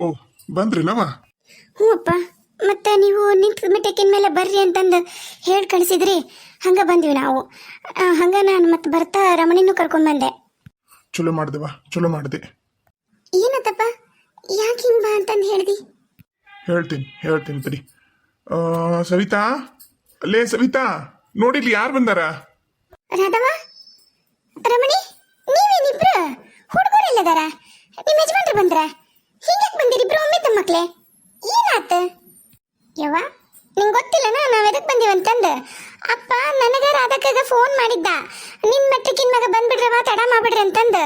ಓ ಬಂದ್ರಿನವ ಹ್ಞೂ ಅಪ್ಪ ಮತ್ತೆ ನೀವು ನಿಂತ ಮಿಟ್ಟಕ್ಕಿನ ಮೇಲೆ ಬರ್ರಿ ಅಂತಂದು ಹೇಳಿ ಕಳಿಸಿದ್ರಿ. ಹಂಗೆ ಬಂದ್ವಿ ನಾವು. ಹಂಗೆ ನಾನು ಮತ್ತೆ ಬರ್ತಾ ರಮಣಿನೂ ಕರ್ಕೊಂಡ್ಬಂದೆ ಚಲೋ ಮಾಡ್ದವ ಚಲೋ ಮಾಡಿದೆ. ಏನತ್ತಪ್ಪ? ಯಾಕೆ ಹಿಂಗೆ ಬಾ ಅಂತಂದು ಹೇಳ್ದಿ? ಹೇಳ್ತೀನಿ ಹೇಳ್ತೀನಿ ತಡಿ. ಆ, ಸವಿತಾ? ಅಲ್ಲೇ ಸವಿತಾ ನೋಡಿಲಿ ಯಾರು ಬಂದಾರ? ರಾಧವ ರಮಣಿ ನೀವೇನಿಬ್ರು? ಹುಡುಗರು ಇಲ್ಲದಾರ ನಿಮ್ಮ ಯಜಮಾನ್ರು ಬಂದ್ರ? ಹಿಂಗ್ಯಾಕ್ ಬಂದಿರಿ ಇಬ್ರು ಒಮ್ಮೆ ಮಕ್ಳೆ? ಏನಾತ? ಯವ್ವ, ನಿಂಗೆ ಗೊತ್ತಿಲ್ಲನ ನಾವು ಎದಕ್ಕೆ ಬಂದೀವಂತಂದು ಅಪ್ಪ, ನನಗೆ ರಾಧಕ್ಕಾಗ ಫೋನ್ ಮಾಡಿದ್ದ. ನಿನ್ ಮೆಟ್ರಿಕಿನ ಮ್ಯಾಗ ಬಂದ್ಬಿಡ್ರವ ತಡ ಮಾಡ್ಬಿಡ್ರಿ ಅಂತಂದು.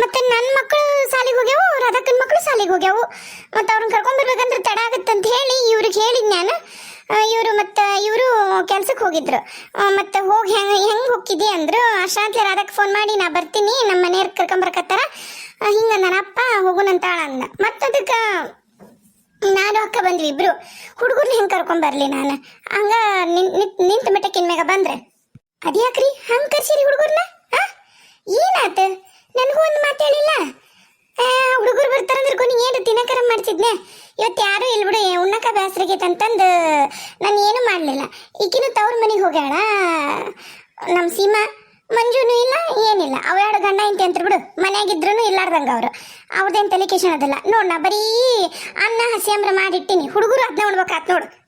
ಮತ್ತೆ ನನ್ನ ಮಕ್ಕಳು ಸಾಲಿಗೆ ಹೋಗ್ಯಾವು ರಾಧಕ್ಕನ ಮಕ್ಕಳು ಸಾಲಿಗೆ ಹೋಗ್ಯಾವು. ಮತ್ತೆ ಅವ್ರನ್ನ ಕರ್ಕೊಂಡ್ಬರ್ಬೇಕಂದ್ರೆ ತಡ ಆಗುತ್ತಂತ ಹೇಳಿ ಇವ್ರಿಗೆ ಹೇಳಿದ್ ನಾನು. ಇವರು ಮತ್ತೆ ಇವರು ಕೆಲ್ಸಕ್ಕೆ ಹೋಗಿದ್ರು. ಮತ್ತು ಹೋಗಿ ಹೆಂಗೆ, ಹೆಂಗ್ ಅಂದ್ರು. ಅಷ್ಟಾಂತ್ಲೆ ರಾಧಕ್ ಫೋನ್ ಮಾಡಿ ನಾ ಬರ್ತೀನಿ ನಮ್ಮ ಮನೆಯವ್ರಿಗೆ ಕರ್ಕೊಂಬರಕತ್ತಾರ ಹಿಂಗ ನನ್ನ ಅಪ್ಪ ಹೋಗುನಂತಾಳ ಅಂದ. ಮತ್ತದಕ್ಕೆ, ನಾನು ಅಕ್ಕ ಬಂದ್ವಿ ಇಬ್ರು. ಹುಡುಗರ್ನ ಹೆಂಗೆ ಕರ್ಕೊಂಡ್ಬರ್ಲಿ ನಾನು? ಹಂಗ ನಿಂತ ಮಟ್ಟಕ್ಕಿನ ಮ್ಯಾಗ ಬಂದ್ರೆ. ಅದ್ಯಾಕ್ರಿ? ಹಂಗ್ ಕರ್ಸಿರಿ ಹುಡುಗರ್ನ? ಏನಾತ? ನನಗೂ ಒಂದು ಮಾತು ಹೇಳಿಲ್ಲ. ಹುಡುಗರು ಬರ್ತಾರಂದ್ರೆ ಕೊನಿ ಏನು ತಿನ್ನಕರ ಮಾಡ್ತಿದ್ನೆ? ಇವತ್ತು ಯಾರು ಇಲ್ಲ ಬಿಡು ಉಣ್ಣಕ ಬೇಸರಿಗೈತೆ ಅಂತಂದು ನಾನು ಏನು ಮಾಡಲಿಲ್ಲ. ಈಗಿನ ತವ್ರ ಮನೆಗೆ ಹೋಗ್ಯಾಳ? ನಮ್ಮ ಸೀಮಾ? ಮಂಜುನು ಇಲ್ಲ, ಏನಿಲ್ಲ. ಅವ ಎರಡು ಗಂಡ ಇಂತಿ ಅಂತ ಬಿಡು. ಮನೆಯಾಗಿದ್ರು ಇಲ್ಲಾರ್ದಂಗ ಅವರು. ಅವ್ರದ್ದೇನು ತಲೆ ಕೇಶನ್ ಅದಲ್ಲ. ನೋಡ್ನ ಬರೀ ಅನ್ನ ಹಸಿ ಮಾಡಿಟ್ಟಿನಿ. ಹುಡುಗರು ಅದನ್ನ ಉಣ್ಬೇಕಾತ್ ನೋಡು.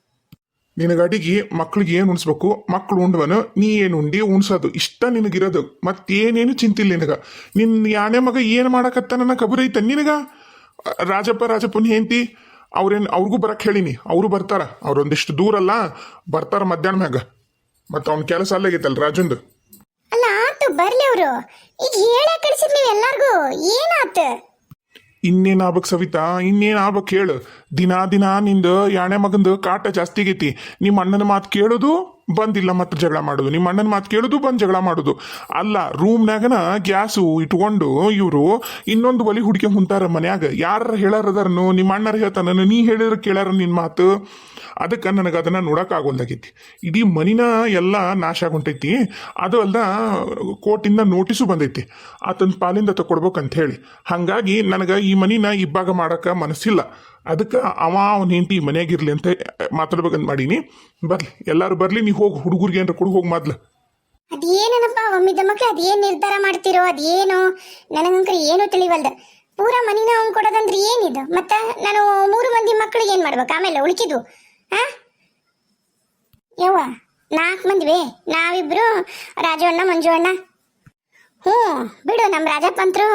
ನಿನಗೆ ಅಡಿಗೆ ಮಕ್ಳಿಗೆ ಏನು ಉಣಿಸ್ಬೇಕು? ಮಕ್ಳು ಉಂಡವನು ನೀ ಏನು ಉಂಡಿ ಉಣ್ಸೋದು? ಇಷ್ಟ ನಿನಗಿರೋದು. ಮತ್ತೇನೇನು ಚಿಂತಿಲ್ಲ ನಿನಗ? ನಿನ್ನ ಯಾಣೆ ಮಗ ಏನು ಮಾಡಕತ್ತ ನನ್ನ ಕಬರ್ ಐತ ನಿನಗ? ರಾಜಪ್ಪ, ರಾಜಪ್ಪನ ಹೆಂಡತಿ, ಅವ್ರೇನು ಅವ್ರಿಗೂ ಬರಕ್ಕೆ ಹೇಳಿನಿ. ಅವರು ಬರ್ತಾರ. ಅವ್ರೊಂದಿಷ್ಟು ದೂರ ಅಲ್ಲ ಬರ್ತಾರ ಮಧ್ಯಾಹ್ನ ಮ್ಯಾಗ. ಮತ್ತು ಅವ್ನ ಕೆಲಸ ಅಲ್ಲಾಗೈತಲ್ಲ ರಾಜಂದು. ಬರ್ಲಿ ಅವರು. ಈಗ ಹೇಳ ಕಳಿಸಿದ್ ನೀವು ಎಲ್ಲಾರ್ಗೂ. ಏನಾತ? ಇನ್ನೇನ್ ಆಗ್ಬೇಕು ಸವಿತಾ? ಇನ್ನೇನ್ ಆಬಕ್ ಹೇಳು. ದಿನಾ ದಿನಾ ನಿಂದು ಯಾಣೆ ಮಗಂದು ಕಾಟ ಜಾಸ್ತಿ ಆಗೈತಿ. ನಿಮ್ಮ ಅಣ್ಣನ ಮಾತು ಕೇಳೋದು? ಬಂದಿಲ್ಲ ಮತ್ತೆ ಜಗಳ ಮಾಡೋದು. ನಿಮ್ಮ ಅಣ್ಣನ ಮಾತು ಕೇಳೋದು, ಬಂದು ಜಗಳ ಮಾಡೋದು. ಅಲ್ಲ ರೂಮ್ನಾಗನ ಗ್ಯಾಸು ಇಟ್ಕೊಂಡು ಇವರು ಇನ್ನೊಂದು ಒಲಿ ಹುಡುಕಿ ಹೊಂತಾರ ಮನ್ಯಾಗ. ಯಾರ ಹೇಳಾರದಾರನು, ನಿಮ್ಮ ಅಣ್ಣರ ಹೇಳ್ತಾನ ನೀ ಹೇಳಿದ್ರ ಕೇಳಾರ ನಿನ್ನ ಮಾತು? ಅದಕ್ಕೆ ನನಗೆ ಅದನ್ನ ನೋಡೋಕ್ಕಾಗೋಲ್ದಾಗೈತಿ ಇಡೀ ಮನಿನ ಎಲ್ಲ ನಾಶ ಆಗೊಂಟೈತಿ. ಅದು ಅಲ್ದ ಕೋರ್ಟಿಂದ ನೋಟಿಸು ಬಂದೈತಿ. ಆತನ ಪಾಲಿಂದ ತಗೊಡ್ಬೇಕಂತ ಹೇಳಿ. ಹಾಗಾಗಿ ನನಗೆ ಈ ಮನಿನ ಇಬ್ಬಾಗ ಮಾಡಕ್ಕೆ ಮನಸ್ಸಿಲ್ಲ. ಅದಕ್ಕೆ ಅವ ಅವನ ಹೆಂಡತಿ ಮನೆಯಾಗಿರ್ಲಿ ಅಂತ ಮಾತಾಡ್ಬೇಕಂತ ಮಾಡೀನಿ. ಬರ್ಲಿ, ಎಲ್ಲರೂ ಬರ್ಲಿ ನೀವು ಹೋಗಿ ಹುಡುಗರಿಗೆ ಏನಾರ ಕೊಡು, ಹೋಗಿ ಮೊದ್ಲು. ಅದೇನಪ್ಪ ಒಮ್ಮಿದ ಮಕ್ಳು ಅದೇನ್ ನಿರ್ಧಾರ ಮಾಡ್ತಿರೋ, ಅದೇನು? ನನಗಂಕರ ಏನು ತಿಳಿವಲ್ದ. ಪೂರ ಮನಿನ ಅವ್ನು ಕೊಡೋದಂದ್ರೆ ಏನಿದು? ಮತ್ತ ನಾನು ಮೂರು ಮಂದಿ ಮಕ್ಕಳಿಗೆ ಏನು ಮಾಡ್ಬೇಕು? ಆಮೇಲೆ ಉಳಿಕಿದ್ದು ಹಾ ಯವ್ವ ನಾಲ್ಕು ಮಂದಿವೆ. ನಾವಿಬ್ರು ರಾಜವಣ್ಣ ಮಂಜು ಅಣ್ಣ. ಹ್ಞೂ, ಬಿಡು ನಮ್ಮ ರಾಜಪ್ಪ ಅಂತರೂ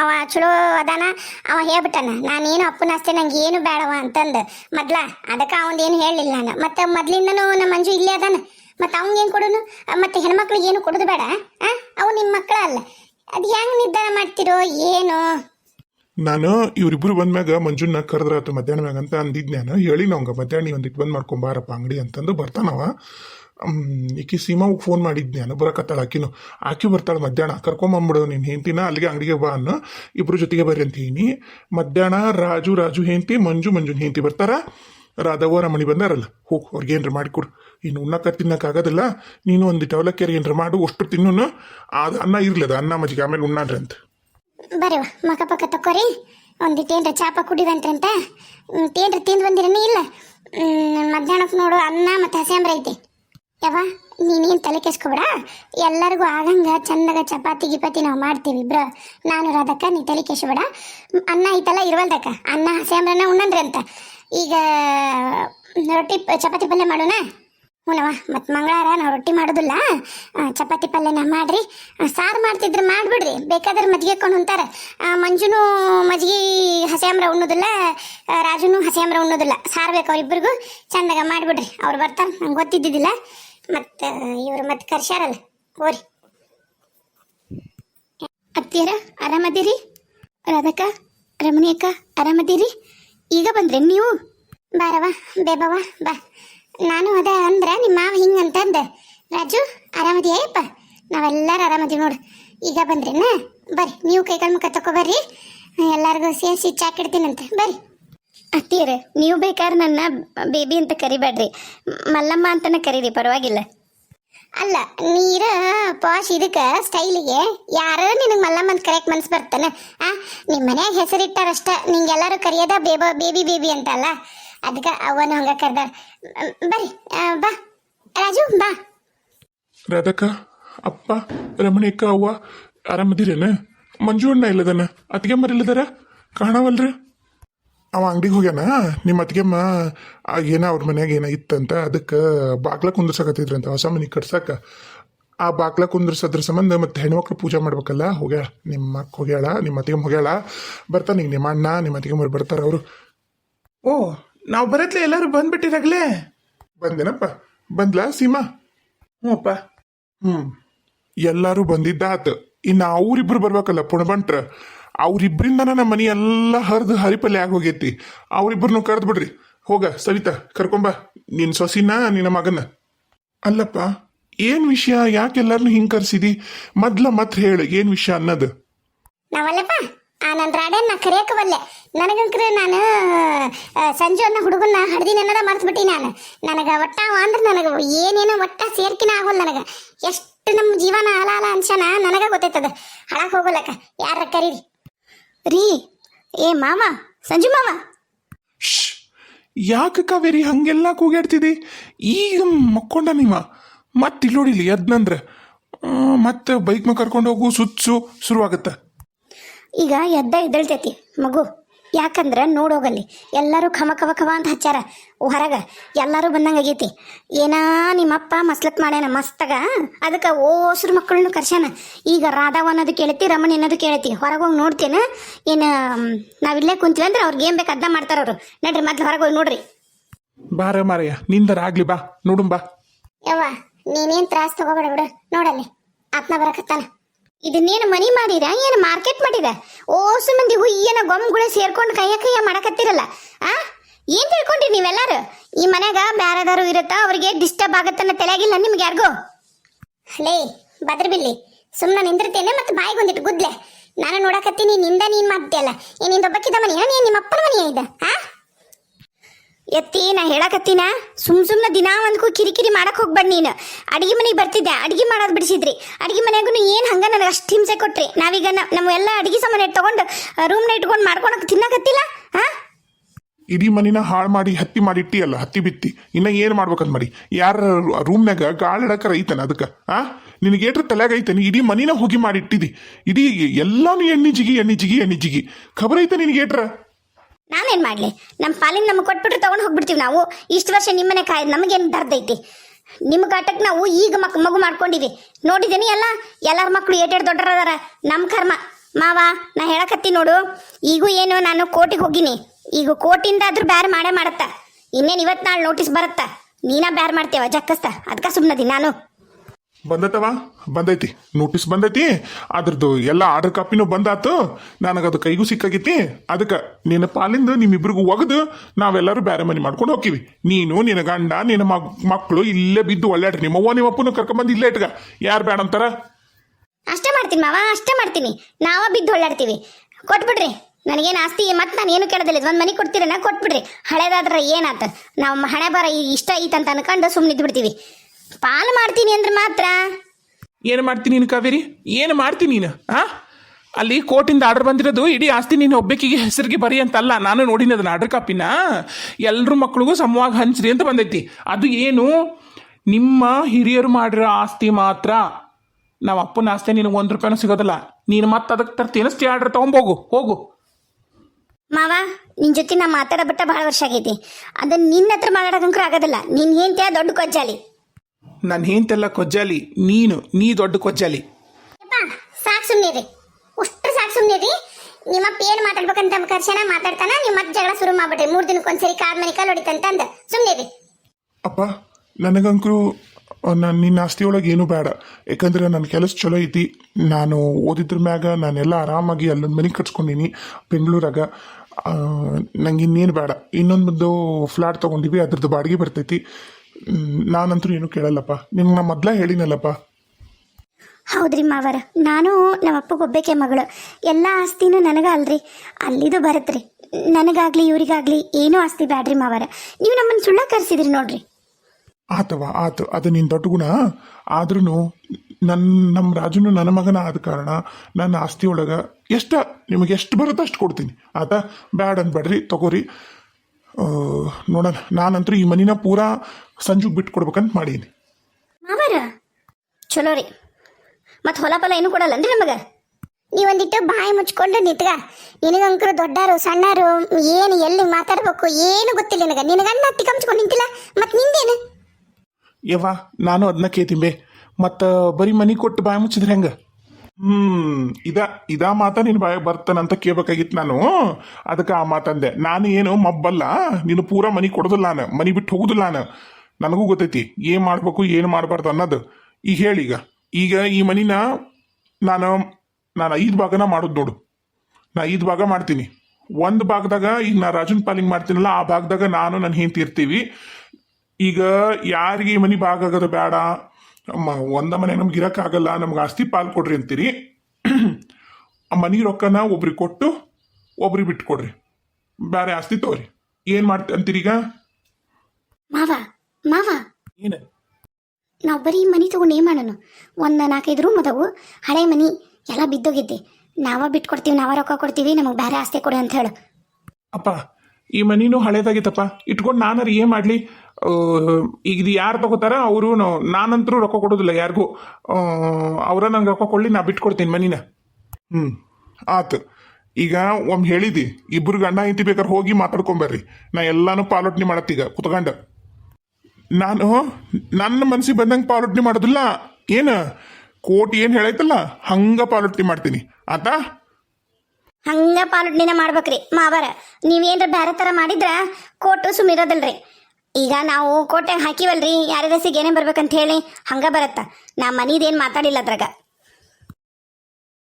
ಅವ ಚಲೋ ಅದಾನ, ಅವ ಹೇಳ್ಬಿಟ್ಟಾನ, ನಾನೇನು ಅಪ್ಪನ ಅಷ್ಟೇ ನಂಗೆ ಏನು ಬೇಡವ ಅಂತಂದು. ಮೊದ್ಲ, ಅದಕ್ಕೆ ಅವಂದೇನು ಹೇಳಲಿಲ್ಲ ನಾನು. ಮತ್ತೆ ಮೊದ್ಲಿಂದನೂ ನಮ್ಮ ಮಂಜು ಇಲ್ಲೇ ಅದಾನ. ಮತ್ತೆ ಅವ್ನಿಗೇನು ಕೊಡೋನು? ಮತ್ತೆ ಹೆಣ್ಮಕ್ಳಿಗೆ ಏನು ಕೊಡೋದು ಬೇಡ? ಆ, ಅವು ನಿಮ್ಮ ಮಕ್ಕಳ ಅಲ್ಲ ಅದು ಹೆಂಗೆ ನಿರ್ಧಾರ ಮಾಡ್ತಿರೋ, ಏನು? ನಾನು ಇವರಿಬ್ರು ಬಂದ್ಮ್ಯಾಗ ಮಂಜುನ ಕರೆದ್ರಾತು ಮಧ್ಯಾಹ್ನ ಮ್ಯಾಗ ಅಂತ ಅಂದಿದ್ ನಾನು ಹೇಳಿ ನಾವಂಗ ಮಧ್ಯಾಹ್ನ ಒಂದಿಟ್ಟು ಬಂದು ಮಾಡ್ಕೊಂಬಾರಪ್ಪ ಅಂಗಡಿ ಅಂತಂದು ಬರ್ತಾನವ. ಈಕಿ ಸೀಮಾವು ಫೋನ್ ಮಾಡಿದ್ದೆ ನಾನು ಬರಕತ್ತಾಳ ಆಕಿನು. ಆಕಿ ಬರ್ತಾಳೆ ಮಧ್ಯಾಹ್ನ ಕರ್ಕೊಂಬಂದ್ಬಿಡು ನೀನು ಹೆಂಡ್ತಿನ, ಅಲ್ಲಿಗೆ ಅಂಗಡಿಗೆ ಬಾ ಅನ್ನು, ಇಬ್ರು ಜೊತೆಗೆ ಬರ್ರಿ ಅಂತ ಹೇಳಿ ಮಧ್ಯಾಹ್ನ ರಾಜು ರಾಜು ಹೆಂಡ್ತಿ, ಮಂಜು, ಮಂಜುನ ಹೆಂಡ್ತಿ ಬರ್ತಾರ. ರಾಧವ್ವ, ರಮಣಿ ಬಂದಾರಲ್ಲ, ಹೋಗಿ, ಅವ್ರಿಗೆ ಏನ್ರ ಮಾಡಿಕೊಡು. ಇನ್ನು ಉಣ್ಣಕ್ಕ ತಿನ್ನಕ್ಕಾಗೋದಿಲ್ಲ ನೀನು ಒಂದು ಟವಲಕ್ಕೇರಿ ಏನ್ರ ಮಾಡು, ಅಷ್ಟು ತಿನ್ನು ಅದು ಅನ್ನ ಇರ್ಲದ ಅನ್ನ ಮಜ್ಜಿಗೆ, ಆಮೇಲೆ ಉಣ್ಣಾಡ್ರಿ ಅಂತ. ಬರೀವ ಮಕ ಪಕ್ಕ ತಕ್ಕೋರಿ. ಒಂದು ಏನ್ರ ಚಾಪ ಕುಡಿವಂತ್ರಂತ ತೇನ್ರ ತಿಂದು ಬಂದಿರನೇ ಇಲ್ಲ. ಮಧ್ಯಾಹ್ನಕ್ಕೆ ನೋಡು ಅನ್ನ ಮತ್ತು ಹಸಿಂಬ್ರ ಐತಿ. ಯವ್ವ, ನೀನೇನು ತಲೆ ಕೆಸ್ಕೊಬೇಡ? ಎಲ್ಲರಿಗೂ ಆಗಂಗ ಚಂದಾಗ ಚಪಾತಿ ಗಿಪಾತಿ ನಾವು ಮಾಡ್ತೀವಿ ಬ್ರ. ನಾನು ರಾಧಕ್ಕ, ನೀ ತಲೆ ಕೆಸ್ಬೇಡ ಅನ್ನ ಐತಲ್ಲ ಇರುವಲ್ದಕ್ಕ? ಅನ್ನ ಹಸಿಂಬ್ರನ ಉಣ್ಣನ್ರಿ ಅಂತ. ಈಗ, ರೊಟ್ಟಿ ಚಪಾತಿ ಪಲ್ಯ ಮಾಡೋಣ? ಹ್ಞೂನವ ಮತ್ತು ಮಂಗಳವಾರ ನಾವು ರೊಟ್ಟಿ ಮಾಡೋದಿಲ್ಲ. ಚಪಾತಿ ಪಲ್ಯನ ಮಾಡ್ರಿ. ಸಾರು ಮಾಡ್ತಿದ್ರೆ ಮಾಡಿಬಿಡ್ರಿ. ಬೇಕಾದ್ರೆ ಮಜ್ಜಿಗೆ ಕೊಂಡು ಉಂತಾರೆ ಮಂಜುನು ಮಜ್ಜಿಗೆ ಹಸಿಂಬ್ರ ಉಣ್ಣೋದಿಲ್ಲ. ರಾಜುನು ಹಸಿಂಬ್ರ ಉಣ್ಣೋದಿಲ್ಲ. ಸಾರು ಬೇಕು ಅವ್ರಿಬ್ರಿಗೂ. ಚಂದಾಗ ಮಾಡಿಬಿಡ್ರಿ. ಅವ್ರು ಬರ್ತಾರೆ. ನಂಗೆ ಗೊತ್ತಿದ್ದಿದ್ದಿಲ್ಲ. ಮತ್ತು, ಇವರು ಮತ್ತೆ ಕರ್ಸ್ಯಾರಲ್ಲ, ಹೋರಿ. ಅತ್ತಿಯರ, ಆರಾಮದಿರಿ? ರಾಧಕ್ಕ ರಮಣಿ ಅಕ್ಕ, ಆರಾಮದಿರಿ? ಈಗ ಬಂದ್ರಿ ನೀವು? ಬಾರವ ಬೇಬವ ಬಾ. ನಾನು ಅದ ಅಂದ್ರೆ ನಿಮ್ಮ ಮಾವ ಹಿಂಗಂತಂದ ರಾಜು ಆರಾಮದಿಯಪ್ಪ ನಾವೆಲ್ಲರೂ ಆರಾಮದೀವಿ ನೋಡು. ಈಗ ಬಂದ್ರೇನ? ಬರ್ರಿ, ನೀವು ಕೈಗಳ ಮುಖ ತಕೊಬರ್ರಿ ಎಲ್ಲರಿಗೂ ಸೇರಿಸಿ ಚಾಕ್ ಇಡ್ತೀನಂತೆ ಬರ್ರಿ. ಅತ್ತಿಯರ ನೀವು ಬೇಕಾದ್ರೆ ನನ್ನ ಬೇಬಿ ಅಂತ ಕರಿಬೇಡ್ರಿ. ಮಲ್ಲಮ್ಮ ಅಂತನ ಕರೀರಿ ಪರವಾಗಿಲ್ಲ. ಅಲ್ಲ ನೀರ ಪಾಶ್ ಇದಕ್ಕೆ ಸ್ಟೈಲಿಗೆ ಯಾರು ನಿನಗೆ ಮಲ್ಲಮ್ಮಂತ ಕರೆಕ್ಟ್ ಮನ್ಸು ಬರ್ತಾನ? ಆ ನಿಮ್ಮ ಮನ್ಯಾಗ ಹೆಸರಿಟ್ಟಾರಷ್ಟ ನಿಂಗೆಲ್ಲರೂ ಕರಿಯೋದ ಬೇಬ ಬೇಬಿ ಬೇಬಿ ಅಂತಲ್ಲ? ಅದಕ್ಕೆ ಅವನು ಹಂಗ ಕರ್ದಾರ ಬರ್ರಿ ಆ, ಬಾ. ರಾಜು ಬಾ. ರಾಧಕ್ಕ ಅಪ್ಪ ರಮಣಿಕ ಅವ್ವ ಆರಾಮದಿರೇನ? ಮಂಜು ಅಣ್ಣ ಇಲ್ಲದನ? ಅತ್ತಿಗೆ ಮರಿಲ್ಲದಾರ ಕಾಣವಲ್ರಿ? ಅವ ಅಂಗಡಿಗೆ ಹೋಗ್ಯಾನ ನಿಮ್ಮ ಅತ್ತಿಗೆಮ್ಮ ಆ, ಏನ ಅವ್ರ ಮನ್ಯಾಗ ಏನ ಇತ್ತಂತ ಅದಕ್ಕೆ ಬಾಗ್ಲ ಕುಂದ್ರಸಕತ್ತಿದ್ರಂತ ಹೊಸ ಮನೆ ಕಟ್ಸಕ್ಕ ಆ ಬಾಗ್ಲ ಕುಂದ್ರಸದ್ರ ಸಂಬಂಧ ಮತ್ತೆ ಹೆಣ್ಮಕ್ಳು ಪೂಜೆ ಮಾಡ್ಬೇಕಲ್ಲ ಹೋಗ್ಯಾಳ. ನಿಮ್ಮ ಅಕ್ಕ ಹೋಗ್ಯಾಳ ನಿಮ್ಮ ಅತ್ತಿಗೆಮ್ಮ ಹೋಗ್ಯಾಳ ಬರ್ತಾನೆ ಈಗ ನಿಮ್ಮ ಅಣ್ಣ ನಿಮ್ಮ ಅತ್ತಿಗೆಮ್ಮರು ಬರ್ತಾರ ಅವರು. ಓ ನಾವು ಬರತ್ಲೆ ಎಲ್ಲರೂ ಬಂದ್ಬಿಟ್ಟಿರಾಗ್ಲೇ ಬಂದೇನಪ್ಪ ಬಂದ್ಲಾ ಸೀಮಾ? ಹ್ಞೂ ಅಪ್ಪ ಹ್ಮ್. ಎಲ್ಲರೂ ಬಂದಿದ್ದಾತು. ಇನ್ನು ಅವ್ರಿಬ್ರು ಬರ್ಬೇಕಲ್ಲ ಪುಣಬಂಟ್ರ. ಅವ್ರಿಬ್ರಿಂದನ ನಮ್ಮ ಮನೆ ಎಲ್ಲ ಹರಿದು ಹರಿಪಲ್ಲಿ ಆಗೋಗೈತಿ. ಅವರಿಬ್ಬರನ್ನು ಕರೆದು ಬಿಡ್ರಿ. ಹೋಗ, ಸವಿತಾ, ಕರ್ಕೊಂಬ. ನಿನ್ನ ಸೊಸಿನ, ನಿನ್ನ ಮಗನ. ಅಲ್ಲಪ್ಪ, ಏನ್ ವಿಷಯ? ಯಾಕೆಲ್ಲರನ್ನು ಹಿಂಗ್ ಕರ್ಸಿದಿ? ಮೊದ್ಲ ಮತ್ ಹೇಳು, ಏನ್ ವಿಷಯ ಅನ್ನೋದು. ನಾವಲ್ಲಪ್ಪ ಆ ನನ್ನ ರಾಡನ್ ನಾ ಕರೆಯಕವಲ್ಲೆ ನನಗಂಕ್ರ ನಾನು ಸಂಜು ಅನ್ನೋ ಹುಡುಗನ್ನ ಹಡ್ದಿನ ಅನ್ನೋದ ಮರ್ತ್ಬಿಟ್ಟಿ ನಾನು. ನನಗೆ ಒಟ್ಟ ಅಂದ್ರೆ ನನಗೆ ಏನೇನೋ ಒಟ್ಟ ಸೇರ್ಕಿನ ಆಗೋಲ್ಲ ನನಗೆ. ಎಷ್ಟು ನಮ್ಮ ಜೀವನ ಅಲ ಅಲ ನನಗ ಗೊತ್ತೈತದ. ಹಾಳಾಗ್ ಹೋಗಲಕ್ಕ ಯಾರ ಕರೀರಿ? ರೀ ಏ ಮಾಮ ಸಂಜು ಮಾಮ. ಶ್ಶ್! ಯಾಕೆ ಕಾವೇರಿ ಹಂಗೆಲ್ಲ ಕೂಗಾಡ್ತಿದ್ದಿ ಈಗ ಮಕ್ಕೊಂಡ ನೀವ. ಮತ್ತೆ ಇಲ್ಲೋಡಿಲಿ ಅದ್ನಂದ್ರೆ ಮತ್ತೆ ಬೈಕ್ ಮ ಕರ್ಕೊಂಡು ಹೋಗು ಸುತ್ತು ಶುರುವಾಗತ್ತ. ಈಗ ಎದ್ದ ಎದ್ದೇಳ್ತೈತಿ ಮಗು. ಯಾಕಂದ್ರೆ ನೋಡೋಗಲ್ಲಿ ಎಲ್ಲರೂ ಖಮ ಖಮ ಖಮ ಅಂತ ಹಚ್ಚಾರ ಹೊರಗ ಎಲ್ಲರೂ ಬಂದಂಗೆ ಆಗೈತಿ. ಏನಾ ನಿಮ್ಮಪ್ಪ ಮಸ್ಲತ್ ಮಾಡ್ಯಾನ ಮಸ್ತಗ ಅದಕ್ಕೆ ಓಸ್ರ ಮಕ್ಕಳನ್ನು ಕರ್ಸ್ಯಾನ. ಈಗ ರಾಧಾವ ಅನ್ನೋದು ಕೇಳತಿ ರಮಣ ಅನ್ನೋದು ಕೇಳತಿ. ಹೊರಗೆ ಹೋಗಿ ನೋಡ್ತೇನೆ ಏನು ನಾವಿಲ್ಲೇ ಕುಂತೀವಿ ಅಂದ್ರೆ ಅವ್ರಿಗೆ ಏನು ಬೇಕು ಅದ ಮಾಡ್ತಾರ ಅವರು. ನಡ್ರಿ ಮೊದ್ಲು ಹೊರಗೆ ಹೋಗಿ ನೋಡ್ರಿ. ಬಾರ ಮಾರಯ್ಯ ನಿಂದರ ಆಗ್ಲಿ ಬಾ ನೋಡು ಬಾ. ಯವ್ವ ನೀನೇನ್ ತ್ರಾಸ್ ತಗೋಬೇಡ ಬಿಡು ನೋಡಲ್ಲಿ. ಆತ್ನ ಬರಕತ್ತಾನ. ಇದನ್ನೇನು ಮನಿ ಮಾಡಿರ ಏನು ಮಾರ್ಕೆಟ್ ಮಾಡಿದ? ಓಸು ಮಂದಿ ಹುಯ್ಯನ ಗೊಂಬುಗಳೇ ಸೇರ್ಕೊಂಡು ಕೈಯ ಕೈಯ ಮಾಡಕತ್ತಿರಲ್ಲ. ಆ? ಏನ್ ತಿಳ್ಕೊಂಡ್ರಿ ನೀವೆಲ್ಲಾರು? ಈ ಮನ್ಯಾಗ ಬ್ಯಾರದಾರು ಇರುತ್ತಾ? ಅವ್ರಿಗೆ ಡಿಸ್ಟರ್ಬ್ ಆಗತ್ತನ್ನ ತಲೆಯಾಗಿಲ್ಲ ನಿಮ್ಗೆ ಯಾರಿಗೂ? ಲೇ ಬದ್ರಬಿಲ್ಲಿ ಸುಮ್ಮನೆ ನಿಂದಿರ್ತೇನೆ ಮತ್ತೆ ಬಾಯಿಗೆ ಒಂದಿಟ್ಟು ಗುದ್ಲೆ. ನಾನು ನೋಡಕತ್ತೀನಿ, ನಿಂದ ನೀನ್ ಮಾಡ್ತೀಯಲ್ಲ. ಏನಿಂದ ಒಬ್ಬಕ್ಕಿದ ಮನಿ ಏನ್ ನಿಮ್ಮ ಅಪ್ಪನ ಮನಿ ಇದೆ? ಆ? ಎತ್ತಿ, ನಾ ಹೇಳಕತ್ತೀನ? ಸುಮ್ ಸುಮ್ನ ದಿನಾ ಒಂದ್ಕು ಕಿರಿಕಿರಿ ಮಾಡಕ್ ಹೋಗ್ಬೇಡ ನೀನು. ಅಡಿಗೆ ಮನೆಗೆ ಬರ್ತಿದ್ದೆ, ಅಡಿಗೆ ಮಾಡೋದು ಬಿಡಿಸಿದ್ರಿ. ಅಡಿಗೆ ಮನೆಗೂ ಏನ್ ಹಂಗ ನನಗೆ ಅಷ್ಟು ಹಿಂಸೆ ಕೊಟ್ರಿ? ನಾವೀಗ ನಮ್ಮ ಎಲ್ಲ ಅಡಿಗೆ ಸಾಮಾನು ತಗೊಂಡು ರೂಮ್ನ ಇಟ್ಕೊಂಡು ಮಾಡ್ಕೊಳಕ್ ತಿನ್ನಕತ್ತಿಲ್ಲ? ಹಾ ಇಡೀ ಮನಿನ ಹಾಳು ಮಾಡಿ, ಹತ್ತಿ ಮಾಡಿ ಇಟ್ಟಿಯಲ್ಲ, ಹತ್ತಿ ಬಿತ್ತಿ. ಇನ್ನ ಏನ್ ಮಾಡ್ಬೇಕಂತ ಮಾಡಿ? ಯಾರ ರೂಮ್ನಾಗ ಗಾಳಿಡಕರ ರೈತನ ಅದಕ್ಕ ಆ? ನಿನಗೇಟ್ರ ತಲೆಯಾಗ ಐತನಿ ಇಡೀ ಮನಿನ ಹೋಗಿ ಮಾಡಿ ಇಟ್ಟಿದಿ. ಇಡೀ ಎಲ್ಲಾನು ಎಣ್ಣಿ ಜಿಗಿ ಎಣ್ಣಿ ಜಿಗಿ ಎಣ್ಣಿ ಜಿಗಿ. ಖಬರ್ ಐತ ನಿನಗೇಟ್ರ ನಾನೇನ್ ಮಾಡ್ಲಿ? ನಮ್ಮ ಪಾಲಿನ ನಮಗೆ ಕೊಟ್ಬಿಟ್ರೆ ತಗೊಂಡು ಹೋಗ್ಬಿಡ್ತೀವಿ ನಾವು. ಇಷ್ಟು ವರ್ಷ ನಿಮ್ಮನೆ ಕಾಯ್ ನಮಗೇನು ದರ್ದ ಐತಿ? ನಿಮ್ಮ ಕಾಟಕ್ಕೆ ನಾವು ಈಗ ಮಕ್ ಮಗು ಮಾಡ್ಕೊಂಡಿವಿ. ನೋಡಿದ್ದೀನಿ ಎಲ್ಲ? ಎಲ್ಲರ ಮಕ್ಕಳು ಏಟೇಟ್ ದೊಡ್ಡರದಾರ. ನಮ್ಮ ಕರ್ಮ. ಮಾವ, ನಾ ಹೇಳಕತ್ತಿ ನೋಡು. ಈಗೂ ಏನು ನಾನು ಕೋಟಿಗೆ ಹೋಗಿನಿ. ಈಗ ಕೋಟಿಂದ ಆದ್ರೂ ಬ್ಯಾರ ಮಾಡೇ ಮಾಡತ್ತ. ಇನ್ನೇನು ಇವತ್ತು ನಾಳೆ ನೋಟಿಸ್ ಬರತ್ತ. ನೀನ ಬ್ಯಾರ ಮಾಡ್ತೇವ, ಜಕ್ಕಸ್ತ. ಅದಕ್ಕೆ ಸುಮ್ಮನದಿ ನಾನು. ಬಂದತವ? ಬಂದೈತಿ. ನೋಟಿಸ್ ಬಂದೈತಿ. ಅದ್ರದ್ದು ಎಲ್ಲ ಆರ್ಡರ್ ಕಾಪಿನೂ ಬಂದಾತು. ನನಗದು ಕೈಗೂ ಸಿಕ್ಕಾಗೈತಿ. ಅದಕ್ಕೆ ನಿನ್ನ ಪಾಲಿಂದ ನಿಮ್ಮಿಬ್ರಿಗೂ ಒಗೆದು ನಾವೆಲ್ಲರೂ ಬೇರೆ ಮನೆ ಮಾಡ್ಕೊಂಡು ಹೋಗ್ತೀವಿ ನೀನು, ನಿನ್ನ ಗಂಡ, ನಿನ್ನ ಮಕ್ಕಳು ಇಲ್ಲೇ ಬಿದ್ದು ಒಳ್ಳೆಡ್ರಿ ನಿಮ್ಮವ್ವ, ನಿಮ್ಮಪ್ಪನು ಕರ್ಕೊಂಬಂದು ಇಲ್ಲೇ ಇಟ್ಗ. ಯಾರು ಬೇಡ ಅಂತಾರ? ಅಷ್ಟೇ ಮಾಡ್ತೀನಿ ಮಾವ, ಅಷ್ಟೇ ಮಾಡ್ತೀನಿ. ನಾವ ಬಿದ್ದು ಒಳ್ಳಾಡ್ತೀವಿ ಕೊಟ್ಬಿಡ್ರಿ. ನನಗೇನು ಆಸ್ತಿ ಮತ್ತೆ ನಾನು ಏನು ಕೇಳೋದಿಲ್ಲ ಒಂದು ಮನೆ ಕೊಡ್ತೀರನ ಕೊಟ್ಬಿಡ್ರಿ. ಹಳೇದಾದ್ರೆ ಏನಾತ? ನಾವು ಹಣೆ ಬರ ಇಷ್ಟ ಐತಂತ ಅನ್ಕೊಂಡು ಸುಮ್ಮನೆ ಬಿಡ್ತೀವಿ ಪಾಲು ಮಾಡ್ತೀನಿ ಅಂದ್ರೆ ಮಾತ್ರ. ಏನು ಮಾಡ್ತೀನಿ ನೀನು ಕಾವೇರಿ? ಏನು ಮಾಡ್ತೀನಿ ನೀನು ಆ? ಅಲ್ಲಿ ಕೋರ್ಟಿಂದ ಆರ್ಡರ್ ಬಂದಿರೋದು ಇಡೀ ಆಸ್ತಿ ನೀನು ಒಬ್ಬಕ್ಕಿಗೆ ಹೆಸರಿಗೆ ಬರಿ ಅಂತಲ್ಲ ನಾನು ನೋಡಿನ ಅದನ್ನ ಆರ್ಡರ್ ಕಾಪಿನ. ಎಲ್ಲರೂ ಮಕ್ಳಿಗೂ ಸಮವಾಗಿ ಹಂಚ್ರಿ ಅಂತ ಬಂದೈತಿ. ಅದು ಏನು? ನಿಮ್ಮ ಹಿರಿಯರು ಮಾಡಿರೋ ಆಸ್ತಿ ಮಾತ್ರ. ನಾವು ಅಪ್ಪನ ಆಸ್ತಿ ನಿನಗೆ ಒಂದು ರೂಪಾಯಿನೂ ಸಿಗೋದಿಲ್ಲ. ನೀನು ಮತ್ತೆ ಅದಕ್ಕೆ ತರ್ತೀನಿ ಸ್ಟೇ ಆರ್ಡರ್ ತೊಗೊಂಬೋಗು ಹೋಗು. ಮಾವ ನಿನ್ ಜೊತೆ ನಾ ಮಾತಾಡ ಬಿಟ್ಟ ಭಾಳ ವರ್ಷ ಆಗೈತಿ. ಅದನ್ನ ನಿನ್ನ ಹತ್ರ ಮಾತಾಡೋಕಂಕ್ರೂ ಆಗೋದಿಲ್ಲ. ನಿನ್ ಏನ್ತ್ಯಾ ದೊಡ್ಡ ಕೊಜ್ಜಾಲಿ ನನ್ನ ಹೆಂತೆಲ್ಲ ಕೊಜ್ಜಾಲಿ ನೀನು ನೀ ದೊಡ್ಡ ಕೊಜ್ಜಾಲಿ. ಸಾಕು ಸುಮ್ಮನಿರಿ ಅಷ್ಟು ಸಾಕು ಸುಮ್ಮನಿರಿ ನಿಮ್ಮಪ್ಪ ಏನು ಮಾತಾಡ್ಬೇಕಂತ ಕರ್ಶನ ಮಾತಾಡ್ತಾನ ನಿಮ್ಮ ಮತ್ತೆ ಜಗಳ ಶುರು ಮಾಡ್ಬಿಡ್ರಿ ಮೂರು ದಿನಕ್ಕೊಂದ್ಸರಿ ಕಾದ್ ಮನೆ ಕಾಲು ಹೊಡಿತಂತಂದ ಸುಮ್ಮನಿರಿ ಅಪ್ಪ ನನಗಂಕರು ನನ್ನ ನಿನ್ನ ಆಸ್ತಿ ಒಳಗೆ ಏನೂ ಬೇಡ. ಯಾಕಂದ್ರೆ ನನ್ನ ಕೆಲಸ ಚಲೋ ಐತಿ. ನಾನು ಓದಿದ್ರ ಮ್ಯಾಗ ನಾನೆಲ್ಲ ಆರಾಮಾಗಿ ಅಲ್ಲೊಂದು ಮನೆ ಕಟ್ಸ್ಕೊಂಡಿನಿ ಬೆಂಗಳೂರಾಗ. ನಂಗೆ ಇನ್ನೇನು ಬೇಡ. ಇನ್ನೊಂದು ಫ್ಲಾಟ್ ತೊಗೊಂಡಿವಿ ಅದ್ರದ್ದು ಬಾಡಿಗೆ ಬರ್ತೈತಿ. ನಾನಂತೂ ಏನು ಕೇಳಲ್ಲಪ್ಪ. ನಿಮ್ಗೆ ನಾ ಮೊದ್ಲ ಹೇಳಿನಲ್ಲಪ್ಪ. ಹೌದ್ರಿ ಮಾವರ. ನಾನು ನಮ್ಮ ಅಪ್ಪಗೊಬ್ಬಕ್ಕೆ ಮಗಳು. ಎಲ್ಲ ಆಸ್ತಿನೂ ನನಗೆ ಅಲ್ರಿ. ಅಲ್ಲಿದು ಬರತ್ರಿ. ನನಗಾಗ್ಲಿ ಇವರಿಗಾಗ್ಲಿ ಏನೂ ಆಸ್ತಿ ಬ್ಯಾಡ್ರಿ ಮಾವರ. ನೀವು ನಮ್ಮನ್ನು ಸುಳ್ಳ ಕರ್ಸಿದ್ರಿ ನೋಡ್ರಿ. ಆತವ ಆತು. ಅದು ನಿನ್ನ ದೊಡ್ಡ ಗುಣ. ಆದ್ರೂ ನನ್ನ ನಮ್ಮ ರಾಜನು ನನ್ನ ಮಗನ ಆದ ಕಾರಣ ನನ್ನ ಆಸ್ತಿ ಒಳಗೆ ಎಷ್ಟ ನಿಮಗೆ ಎಷ್ಟು ಬರುತ್ತೆ ಅಷ್ಟು ಕೊಡ್ತೀನಿ. ಆತ? ಬ್ಯಾಡ್ ಅನ್ಬೇಡ್ರಿ ತಗೋರಿ. ನೋಡೋಣ. ನಾನಂತೂ ಈ ಮನಿನ ಪೂರಾ ಸಂಜುಗ್ ಬಿಟ್ಟು ಕೊಡ್ಬೇಕಂತ ಮಾಡೀನಿ ಮಾವರ? ಚಲೋ ರೀ. ಮತ್ತು ಹೊಲ ಫಲ ಏನು ಕೊಡಲ್ಲನ್ರಿ ನಮಗೆ? ನೀವೊಂದಿಟ್ಟು ಬಾಯಿ ಮುಚ್ಕೊಂಡು ನಿತ್ಗ. ನಿನಗಂಕರು ದೊಡ್ಡರು ಸಣ್ಣರು ಏನು ಎಲ್ಲಿ ಮಾತಾಡ್ಬೇಕು ಏನು ಗೊತ್ತಿಲ್ಲ ನಿನಗ. ನಿನಗಣ್ಣ ಹತ್ತಿ ಕಂಚ್ಕೊಂಡು ನಿಂತಿಲ್ಲ ಮತ್ತು ನಿಂದೇನು? ಯವ್ವ ನಾನು ಅದನ್ನ ಕೇತಿಂಬೆ ಮತ್ತು ಬರೀ ಮನಿ ಕೊಟ್ಟು ಬಾಯಿ ಮುಚ್ಚಿದ್ರೆ ಹೆಂಗ? ಹ್ಮ್, ಇದ, ಇದಾ ಮಾತ ನಿನ್ ಬಾಯ ಬರ್ತಾನಂತ ಕೇಳ್ಬೇಕಾಗಿತ್ತು ನಾನು. ಅದಕ್ಕೆ ಆ ಮಾತಂದೆ, ನಾನು ಏನು ಮಬ್ಬಲ್ಲ, ನೀನು ಪೂರಾ ಮನಿ ಕೊಡೋದಿಲ್ಲ ನಾನು, ಮನಿ ಬಿಟ್ಟು ಹೋಗುದಿಲ್ಲ ನಾನು. ನನಗೂ ಗೊತ್ತೈತಿ, ಏನ್ ಮಾಡ್ಬೇಕು, ಏನು ಮಾಡಬಾರ್ದು ಅನ್ನೋದು. ಈಗ ಹೇಳೀಗ ಈಗ. ಈ ಮನಿನ ನಾನು ನಾನು ಐದು ಭಾಗನ ಮಾಡೋದು ನೋಡು. ನಾ ಐದು ಭಾಗ ಮಾಡ್ತೀನಿ. ಒಂದು ಭಾಗದಾಗ ಈಗ ನಾ ರಾಜನ್ ಪಾಲಿಂಗ್ ಮಾಡ್ತೀನಲ್ಲ, ಆ ಭಾಗದಾಗ ನಾನು ನನ್ನ ಹಿಂತಿರ್ತೀವಿ ಈಗ ಯಾರಿಗೆ ಈ ಮನಿ ಭಾಗ ಆಗೋದು ಬೇಡ ಮ- ಒಂದ ಮನೆ ನಮ್ಗೆ ಇರೋಕ್ಕಾಗಲ್ಲ ನಮ್ಗೆ ಆಸ್ತಿ ಪಾಲು ಕೊಡ್ರಿ ಅಂತೀರಿ. ಆ ಮನಿ ರೊಕ್ಕನ ಒಬ್ರಿಗೆ ಕೊಟ್ಟು ಒಬ್ರಿಗೆ ಬಿಟ್ಟು ಕೊಡ್ರಿ ಬೇರೆ ಆಸ್ತಿ ತಗೋರಿ. ಏನ್ ಅಂತೀರಿ ಅಂತೀರೀಗ? ಮಾವ ಮಾವ. ಏನು? ನಾವು ಬರೀ ಮನಿ ತಗೊಂಡು ಏನು ಮಾಡೋಣ ಒಂದು ನಾಲ್ಕೈದು ರೂಮ್ ಅದಾವು. ಹಳೆ ಮನಿ ಎಲ್ಲ ಬಿದ್ದೋಗಿದ್ದೆ. ನಾವ ಬಿಟ್ಕೊಡ್ತೀವಿ ನಾವ ರೊಕ್ಕ ಕೊಡ್ತೀವಿ ನಮಗೆ ಬೇರೆ ಆಸ್ತಿ ಕೊಡಿ ಅಂತ ಹೇಳು. ಅಪ್ಪ ಈ ಮನಿನೂ ಹಳೇದಾಗಿತ್ತಪ್ಪ. ಇಟ್ಕೊಂಡು ನಾನಾರ ಏನ್ ಮಾಡ್ಲಿ? ಈಗ ಇದು ಯಾರು ತಗೋತಾರ? ಅವರು ನಾನಂತರೂ ರೊಕ್ಕ ಕೊಡೋದಿಲ್ಲ ಯಾರಿಗೂ. ಅವರ ನಂಗೆ ರೊಕ್ಕ ಕೊಡಲಿ, ನಾ ಬಿಟ್ಕೊಡ್ತೀನಿ ಮನಿನ. ಹ್ಮ್, ಆತು. ಈಗ ಒಮ್ಮೆ ಹೇಳಿದಿ ಇಬ್ಬರು ಗಂಡ ಹೆಂಡತಿ ಬೇಕಾದ್ರೆ ಹೋಗಿ ಮಾತಾಡ್ಕೊಂಬರ್ರಿ ನಾ ಎಲ್ಲಾನು ಪಾಲೋಟ್ನಿ ಮಾಡತ್ತೀಗ ಕುತ್ಕಂಡು. ನಾನು, ನನ್ನ ಮನ್ಸಿಗೆ ಬಂದಂಗೆ ಪಾಲೋಟ್ನಿ ಮಾಡೋದಿಲ್ಲ. ಏನು? ಕೋಟ್ ಏನು ಹೇಳೈತಲ್ಲ, ಹಂಗ ಪಾಲೋಟ್ನಿ ಮಾಡ್ತೀನಿ. ಆತಾ? ಹಂಗ ಪಾಲುಟ್ನಿನ ಮಾಡ್ಬೇಕ್ರಿ ಮಾವರ. ನೀವೇನ್ರ ಬೇರೆ ತರ ಮಾಡಿದ್ರ ಕೋಟು ಸುಮ್ಮಿರೋದಿಲ್ರಿ ಈಗ ನಾವು ಕೋಟೆ ಹಾಕಿವಲ್ರಿ ಯಾರ್ಯಾರ ಸಿಗೇನೇ ಏನೇ ಬರ್ಬೇಕಂತ ಹೇಳಿ ಹಂಗ ಬರತ್ತ. ನಾ ಮನಿದೇನ್ ಮಾತಾಡಿಲ್ಲ ಅದ್ರಾಗ.